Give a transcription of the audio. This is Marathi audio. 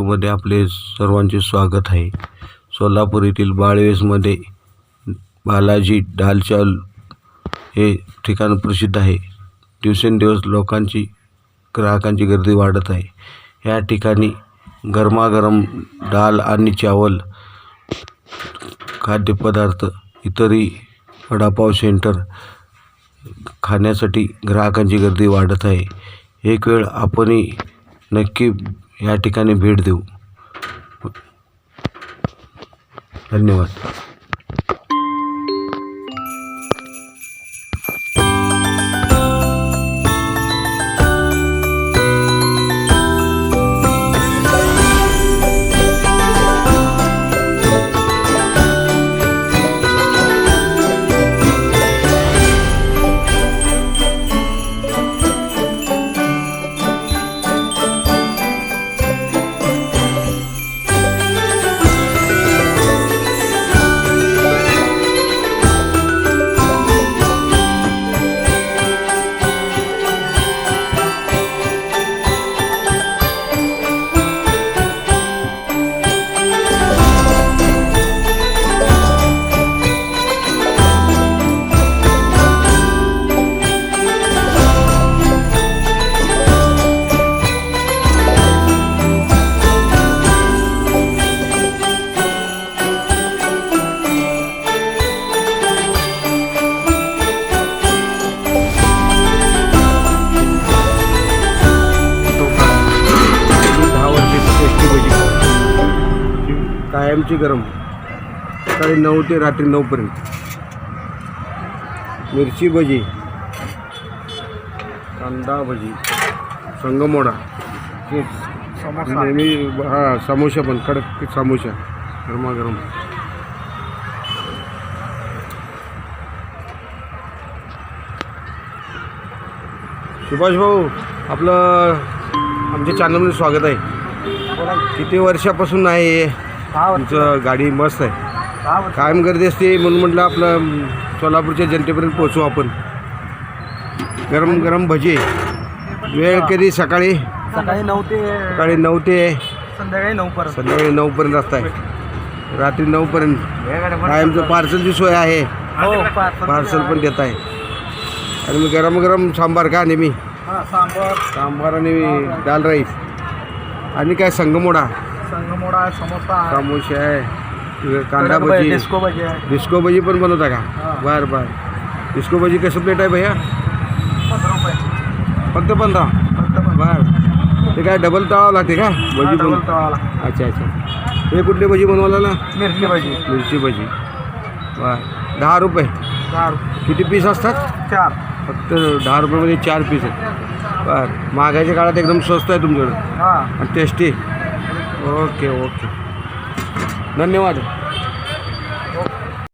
ब्लॉगमध्ये आपले सर्वांचे स्वागत आहे. सोलापूर येथील बाळवेसमध्ये बालाजी डालचाल हे ठिकाण प्रसिद्ध आहे. दिवसेंदिवस लोकांची ग्राहकांची गर्दी वाढत आहे. या ठिकाणी गरमागरम डाल आणि चावल खाद्यपदार्थ इतरही वडापाव सेंटर खाण्यासाठी ग्राहकांची गर्दी वाढत आहे. एक वेळ आपणही नक्की या ठिकाणी भेट देऊ. धन्यवाद. कायमची गरम. सकाळी नऊ ते रात्री नऊपर्यंत मिरची भजी. कांदा भजी. संगमोडा. नेहमी हां समोसा पण कडक समोसा. गरमागरम. सुभाष भाऊ आपलं आमच्या चॅनलमध्ये स्वागत आहे. किती वर्षापासून आहे? तुमचं गाडी मस्त आहे. कायम गर्दी असते म्हणून म्हटलं आपलं सोलापूरच्या जनतेपर्यंत पोचू आपण. गरम गरम भजी वेळ कधी? सकाळी? सकाळी नऊ ते सकाळी नऊ ते संध्याकाळी नऊ पर्यंत. संध्याकाळी नऊपर्यंत असताय रात्री नऊपर्यंत कायमचं पार्सलची सोय आहे. हो पार्सल पण देत आहे. आणि मी गरम गरम सांबार का नेहमी. सांबर. सांबार आणि दाल राईस. आणि काय संगमोडा? संगमोडा आहे, समोसा आहे, समोसे आहे कांदा भजी, भजी डिस्को भजी आहे. डिस्को भजी पण बनवता का? हा. बर बर. डिस्को भजी कसं प्लेट आहे भैया? पंधरा रुपये. फक्त पंधरा? फक्त पंधरा. बर. ते काय डबल तळावं लागते का? हा, भजी डबल. अच्छा अच्छा. हे कुठली भजी बनवायला? ना मिरची भजी. मिरची भजी. बर. दहा रुपये. दहा रुपये. किती पीस असतात? चार. फक्त दहा रुपयामध्ये चार पीस आहेत. बर. महागाईच्या काळात एकदम स्वस्त आहे तुमच्याकडं. हा. आणि टेस्टी ओके ओके. धन्यवाद.